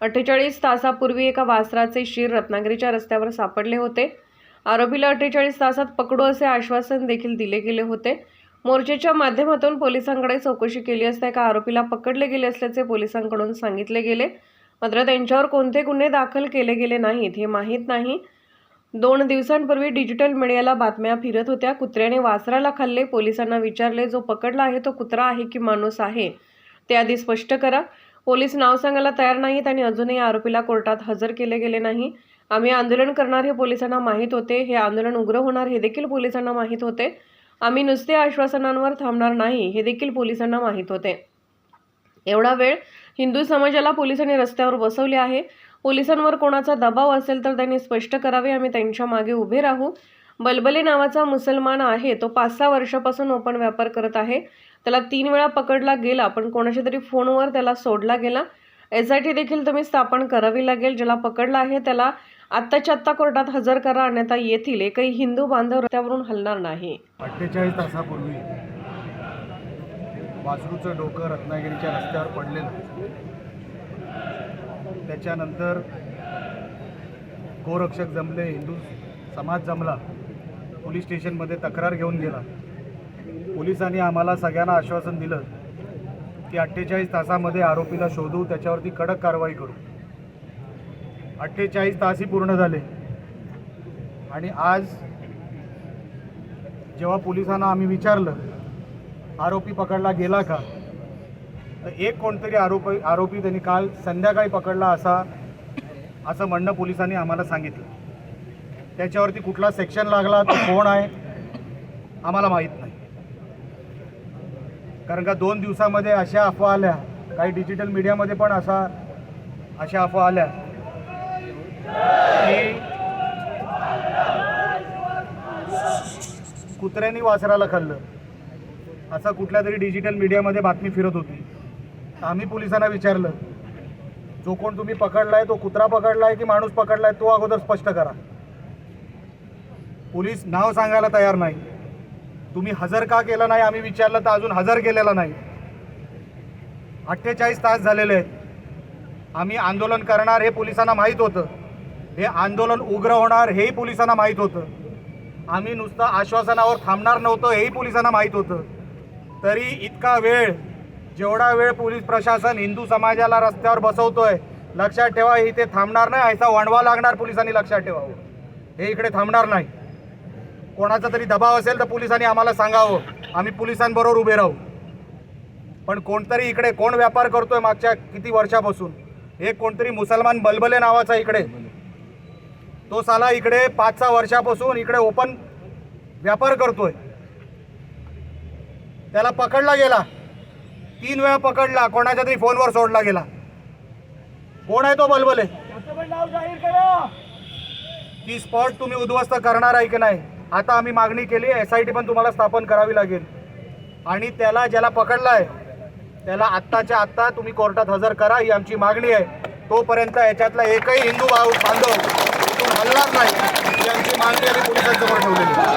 अठ्ठेचाळीस तासापूर्वी एका वासराचे शिर रत्नागिरीच्या रस्त्यावर सापडले होते. आरोपीला अठ्ठेचाळीस तासात पकडू असे आश्वासन देखील दिले गेले होते. मोर्चेच्या माध्यमातून पोलिसांकडे चौकशी केली असता एका आरोपीला पकडले गेले असल्याचे पोलिसांकडून सांगितले गेले. मात्र त्यांच्यावर कोणते गुन्हे दाखल केले गेले नाहीत हे माहीत नाही. दोन दिवसांपूर्वी डिजिटल मीडियाला बातम्या फिरत होत्या. कुत्र्याने वासराला खाल्ले. पोलिसांना विचारले जो पकडला आहे तो कुत्रा आहे की माणूस आहे? ते आधी स्पष्ट करा. पोलीस नाव सांगायला तयार नाहीत आणि अजूनही आरोपीला कोर्टात हजर केले गेले नाही. आम्ही आंदोलन करणार हे पोलिसांना माहीत होते. हे आंदोलन उग्र होणार हे देखील पोलिसांना माहीत होते. आम्ही नुसते आश्वासनांवर थांबणार नाही हे देखील पोलिसांना माहीत होते. एवढा वेळ हिंदू समाजाला पोलिसांनी रस्त्यावर बसवले आहे. पोलिसांवर कोणाचा दबाव असेल तर त्यांनी स्पष्ट करावे. आम्ही त्यांच्या मागे उभे राहू. बलबले नावाचा मुसलमान आहे. तो पाच सहा वर्षापासून ओपन व्यापार करत आहे. त्याला तीन वेळा पकडला गेला पण कोणाच्या तरी फोनवर त्याला सोडला गेला. एस आय टी देखील तुम्ही स्थापन करावी लागेल. ज्याला पकडला आहे त्याला आत्ताच्या आत्ता कोर्टात हजर करा अन्यथा येथील एकही हिंदू बांधव रस्त्यावरून हलणार नाही. अठ्ठेचाळीस तासापूर्वी वासरूचं डोकं रत्नागिरीच्या रस्त्यावर पडलेलं. त्याच्यानंतर गोरक्षक जमले हिंदू समाज जमला पोलीस स्टेशनमध्ये तक्रार घेऊन गेला. पोलिसांनी आम्हाला सगळ्यांना आश्वासन दिलं की अठ्ठेचाळीस तासामध्ये आरोपीला शोधू त्याच्यावरती कडक कारवाई करू. अठ्ठेचाळीस तासही पूर्ण झाले. आणि आज जेव्हा पोलिसांना आम्ही विचारलं आरोपी पकडला गेला का? तर एक कोणतरी आरोपी आरोपी त्यांनी काल संध्याकाळी पकडला असा असं म्हणणं पोलिसांनी आम्हाला सांगितलं. त्याच्यावरती कुठला सेक्शन लागला तो कोण आहे आम्हाला माहीत नाही. कारण का दोन दिवसामध्ये अशा अफवा आल्या. काही डिजिटल मीडियामध्ये पण असा अशा अफवा आल्या. की कुत्र्यांनी वासराला खाल्लं. असं कुठल्या तरी डिजिटल मीडियामध्ये बातमी फिरत होती. आम्ही पोलिसांना विचारलं जो कोण तुम्ही पकडलाय तो कुत्रा पकडलाय की माणूस पकडलाय तो अगोदर स्पष्ट करा. पोलीस नाव सांगायला तयार नाही. तुम्ही हजर का केलं नाही? आम्ही विचारलं तर अजून हजर केलेला नाही. अठ्ठेचाळीस तास झालेले आहेत. आम्ही आंदोलन करणार हे पोलिसांना माहीत होतं. हे आंदोलन उग्र होणार हेही पोलिसांना माहीत होतं. आम्ही नुसतं आश्वासनावर थांबणार नव्हतं हेही पोलिसांना माहीत होतं. तरी इतका वेळ जेवढा वेळ पोलीस प्रशासन हिंदू समाजाला रस्त्यावर बसवतोय लक्षात ठेवा इथे थांबणार नाही ऐसा वणवा लागणार पोलिसांनी लक्षात ठेवावं. हे इकडे थांबणार नाही. कोणाचा तरी दबाव असेल तर पोलिसांनी आम्हाला सांगावं. आम्ही पोलिसांबरोबर उभे राहू. पण कोणतरी इकडे कोण व्यापार करतोय मागच्या किती वर्षापासून? एक कोणतरी मुसलमान बलबले नावाचा इकडे. तो साला इकडे पाच सहा वर्षापासून इकडे ओपन व्यापार करतोय. त्याला पकडला गेला. तीन वेळा पकडला. कोणाच्या तरी फोनवर सोडला गेला. कोण आहे तो बलबले? ती स्पॉट तुम्ही उद्ध्वस्त करणार आहे की नाही? आता आम्ही मागणी केली एस आय टी पण तुम्हाला स्थापन करावी लागेल. आणि त्याला ज्याला पकडला आहे त्याला आत्ताच्या आत्ता तुम्ही कोर्टात हजर करा ही आमची मागणी आहे. तोपर्यंत याच्यातला एकही हिंदू बांधव हल्लाच नाही ही आमची मागणी आम्ही पोलिसांसमोर ठेवलेली